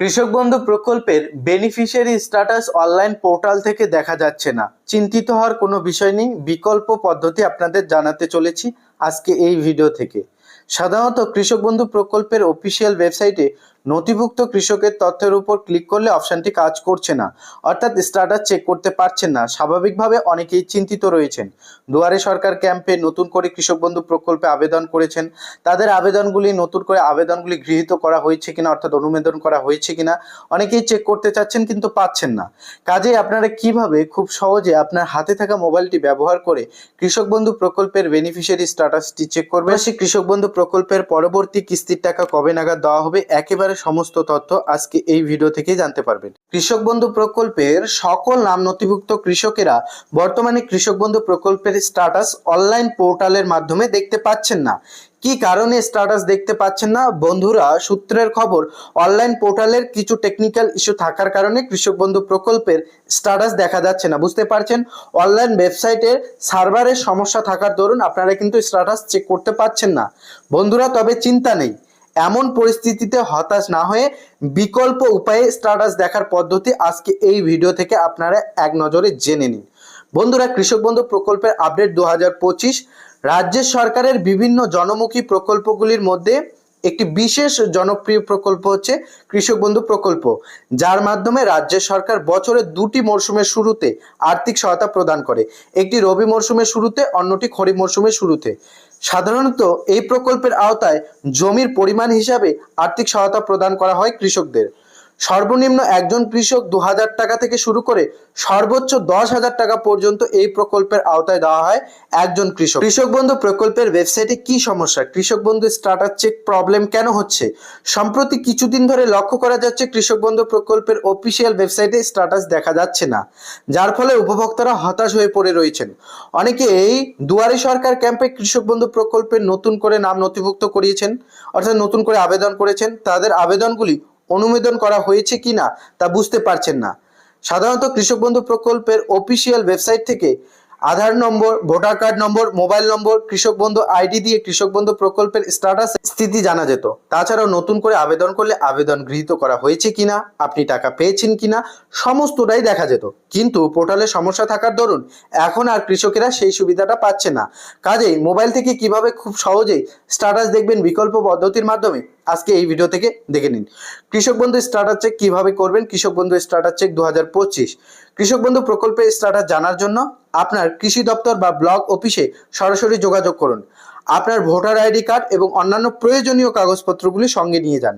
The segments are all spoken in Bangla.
কৃষক বন্ধু প্রকল্পের বেনিফিশিয়ারি স্ট্যাটাস অনলাইন পোর্টাল থেকে দেখা যাচ্ছে না। চিন্তিত হওয়ার কোনো বিষয় নেই। বিকল্প পদ্ধতি আপনাদের জানাতে চলেছি আজকে এই ভিডিও থেকে। সাধারণত কৃষক বন্ধু প্রকল্পের অফিসিয়াল ওয়েবসাইটে নথিভুক্ত কৃষকের তথ্যের উপর ক্লিক করলে অপশানটি কাজ করছে না, অর্থাৎ স্ট্যাটাস চেক করতে পারছেন না। স্বাভাবিকভাবে অনেকেই চিন্তিত রয়েছেন। দুয়ারে সরকার ক্যাম্পে নতুন করে কৃষক বন্ধু প্রকল্পে আবেদন করেছেন। তাদের আবেদনগুলি, নতুন করে আবেদনগুলি গৃহীত করা হয়েছে কিনা, অর্থাৎ অনুমোদন করা হয়েছে কিনা, অনেকেই চেক করতে চাচ্ছেন কিন্তু পাচ্ছেন না। কাজে আপনারা কীভাবে খুব সহজে আপনার হাতে থাকা মোবাইলটি ব্যবহার করে কৃষক বন্ধু প্রকল্পের বেনিফিশিয়ারি স্ট্যাটাসটি চেক করবেন? সেই কৃষক বন্ধু প্রকল্পের পরবর্তী কিস্তির টাকা কবে নাগাদ দেওয়া হবে একেবারে সমস্ত তথ্য আজকে এই ভিডিও থেকে জানতে পারবেন। কৃষক বন্ধু প্রকল্পের সকল নাম নথিভুক্ত কৃষকেরা বর্তমানে কৃষক বন্ধু প্রকল্পের স্ট্যাটাস অনলাইন পোর্টালের মাধ্যমে দেখতে পাচ্ছেন না। কি কারণে স্ট্যাটাস দেখতে পাচ্ছেন না? বন্ধুরা, সূত্রের খবর অনলাইন পোর্টালের কিছু টেকনিক্যাল ইস্যু থাকার কারণে কৃষক বন্ধু প্রকল্পের স্ট্যাটাস দেখা যাচ্ছে না। বুঝতে পারছেন? অনলাইন ওয়েবসাইটের সার্ভারের সমস্যা থাকার দরুন আপনারা কিন্তু স্ট্যাটাস চেক করতে পাচ্ছেন না। বন্ধুরা, তবে চিন্তা নেই। এমন পরিস্থিতিতে হতাশ না হয়ে বিকল্প উপায়ে স্ট্যাটাস দেখার পদ্ধতি আজকে এই ভিডিও থেকে আপনারা এক নজরে জেনে নিন। বন্ধুরা, কৃষক বন্ধু প্রকল্পের আপডেট দু হাজার পঁচিশ রাজ্যের সরকারের বিভিন্ন জনমুখী প্রকল্পগুলির মধ্যে একটি বিশেষ জনপ্রিয় প্রকল্প হচ্ছে কৃষক বন্ধু প্রকল্প, যার মাধ্যমে রাজ্য সরকার বছরের দুটি মরশুমের শুরুতে আর্থিক সহায়তা প্রদান করে। একটি রবি মরশুমের শুরুতে, অন্যটি খরিফ মরশুমের শুরুতে। সাধারণত এই প্রকল্পের আওতায় জমির পরিমাণ হিসাবে আর্থিক সহায়তা প্রদান করা হয় কৃষকদের। সর্বনিম্ন একজন কৃষক দু হাজার টাকা থেকে শুরু করে সর্বোচ্চ দশ হাজার টাকা পর্যন্ত এই প্রকল্পের আওতায় দেওয়া হয় একজন কৃষক। কৃষক বন্ধু প্রকল্পের ওয়েবসাইটে কি সমস্যা? কৃষক বন্ধু স্টার্টার চেক প্রবলেম কেন হচ্ছে? সম্প্রতি কিছুদিন ধরে লক্ষ্য করা যাচ্ছে কৃষক বন্ধু প্রকল্পের অফিসিয়াল ওয়েবসাইটে স্ট্যাটাস দেখা যাচ্ছে না, যার ফলে উপভোক্তারা হতাশ হয়ে পড়ে রয়েছেন। অনেকে এই দুয়ারে সরকার ক্যাম্পে কৃষক বন্ধু প্রকল্পের নতুন করে নাম নথিভুক্ত করিয়েছেন, অর্থাৎ নতুন করে আবেদন করেছেন। তাদের আবেদনগুলি অনুমোদন করা হয়েছে কি না তা বুঝতে পারছেন না। সাধারণত কৃষক বন্ধু প্রকল্পের অফিসিয়াল ওয়েবসাইট থেকে Aadhaar number, voter card number, mobile number, Krishak Bandhu ID দিয়ে কৃষক বন্ধু প্রকল্পের স্ট্যাটাস স্থিতি জানা যেত। তাছাড়াও নতুন করে আবেদন করলে আবেদন গৃহীত করা হয়েছে কিনা, আপনি টাকা পেয়েছেন কিনা, সমস্তটাই দেখা যেত। কিন্তু পোর্টালে সমস্যা থাকার দরুন এখন আর কৃষকেরা সেই সুবিধাটা পাচ্ছে না। কাজেই মোবাইল থেকে কীভাবে খুব সহজেই স্ট্যাটাস দেখবেন বিকল্প পদ্ধতির মাধ্যমে আজকে এই ভিডিও থেকে দেখে নিন। কৃষক বন্ধু স্টার্টার চেক কীভাবে করবেন? কৃষক বন্ধু স্টার্টার চেক দু হাজার পঁচিশ। কৃষক বন্ধু প্রকল্পের স্টার্টার জানার জন্য আপনার কৃষি দপ্তর বা ব্লক অফিসে সরাসরি যোগাযোগ করুন। আপনার ভোটার আইডি কার্ড এবং অন্যান্য প্রয়োজনীয় কাগজপত্রগুলি সঙ্গে নিয়ে যান।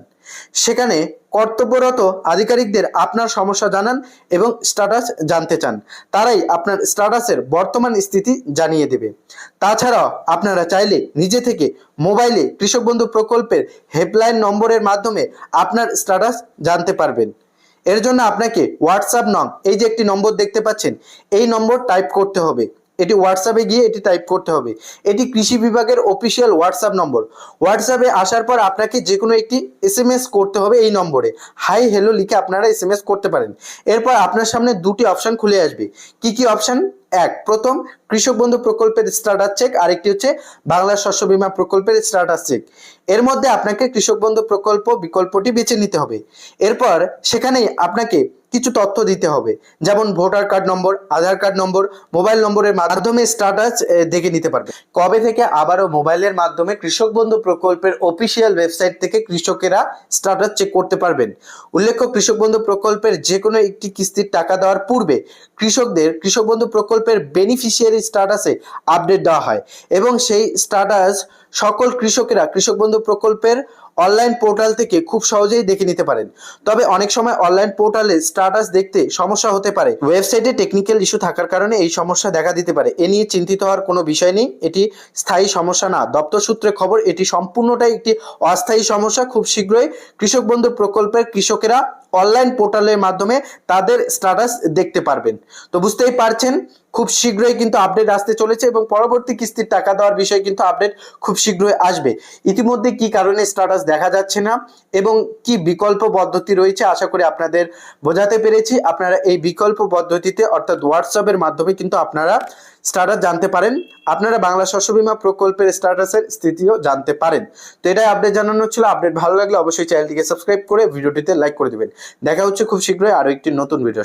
সেখানে কর্তব্যরত আধিকারিকদের আপনার সমস্যা জানান এবং স্ট্যাটাস জানতে চান। তারাই আপনার স্ট্যাটাসের বর্তমান স্থিতি জানিয়ে দেবে। তাছাড়াও আপনারা চাইলে নিজে থেকে মোবাইলে কৃষক বন্ধু প্রকল্পের হেল্পলাইন নম্বরের মাধ্যমে আপনার স্ট্যাটাস জানতে পারবেন। এর জন্য আপনাকে হোয়াটসঅ্যাপ নং এই যে একটি নম্বর দেখতে পাচ্ছেন, এই নম্বর টাইপ করতে হবে। এটি হোয়াটসঅ্যাপে গিয়ে এটি টাইপ করতে হবে। এটি কৃষি বিভাগের অফিসিয়াল হোয়াটসঅ্যাপ নম্বর। হোয়াটসঅ্যাপে আসার পর আপনাকে যে কোনো একটি এস করতে হবে এই নম্বরে। হাই হ্যালো লিখে আপনারা এস করতে পারেন। এরপর আপনার সামনে দুটি অপশন খুলে আসবে। কি কি অপশান এক, প্রথম, কৃষক বন্ধু প্রকল্পের স্টার্টার চেক আরেকটি হচ্ছে, বাংলা শস্য বিমা প্রকল্পের স্টার্টার চেক এর মধ্যে আপনাকে কৃষক বন্ধু প্রকল্প বিকল্পটি বেছে নিতে হবে। এরপর সেখানেই আপনাকে কিছু তথ্য দিতে হবে। যেমন voter card number, Aadhaar card number, mobile নম্বরের মাধ্যমে স্ট্যাটাস দেখে নিতে পারবে। কবে থেকে আবারও মোবাইলের মাধ্যমে কৃষক বন্ধু প্রকল্পের অফিসিয়াল ওয়েবসাইট থেকে কৃষকেরা স্ট্যাটাস চেক করতে পারবেন? উল্লেখ্য, কৃষক বন্ধু প্রকল্পের যে কোনো একটি কিস্তির টাকা দেওয়ার পূর্বে কৃষকদের কৃষক বন্ধু প্রকল্পের বেনিফিশিয়ারি স্ট্যাটাসে আপডেট দেওয়া হয় এবং সেই স্ট্যাটাস সকল কৃষকেরা, কৃষক বন্ধু প্রকল্পের অনলাইন পোর্টাল থেকে খুব সহজেই দেখে নিতে পারেন। তবে অনেক সময় অনলাইন পোর্টালে স্ট্যাটাস দেখতে সমস্যা হতে পারে। ওয়েবসাইটে টেকনিক্যাল ইস্যু থাকার কারণে এই সমস্যা দেখা দিতে পারে। এ নিয়ে চিন্তিত হওয়ার কোনো বিষয় নেই। এটি স্থায়ী সমস্যা না। দপ্তর সূত্রে খবর, এটি সম্পূর্ণটাই একটি অস্থায়ী সমস্যা। খুব শীঘ্রই কৃষক বন্ধু প্রকল্পের কৃষকেরা অনলাইন পোর্টালের মাধ্যমে তাদের স্ট্যাটাস দেখতে পারবেন। তো বুঝতেই পারছেন, খুব শীঘ্রই কিন্তু আপডেট আসতে চলেছে এবং পরবর্তী কিস্তির টাকা দেওয়ার বিষয়ে কিন্তু আপডেট খুব শীঘ্রই আসবে। ইতিমধ্যে কি কারণে স্ট্যাটাস দেখা যাচ্ছে না এবং কি বিকল্প পদ্ধতি রয়েছে, আশা করি আপনাদের বোঝাতে পেরেছি। আপনারা এই বিকল্প পদ্ধতিতে অর্থাৎ হোয়াটসঅ্যাপের মাধ্যমে কিন্তু আপনারা স্ট্যাটাস জানতে পারেন। আপনারা বাংলা শস্য বীমা প্রকল্পের স্ট্যাটাসের স্থিতিও জানতে পারেন। তো এটাই আপডেট জানানো ছিল। আপডেট ভালো লাগলে অবশ্যই চ্যানেলটিকে সাবস্ক্রাইব করে ভিডিওটিতে লাইক করে দিবেন। দেখা হচ্ছে খুব শীঘ্রই আরও একটি নতুন ভিডিও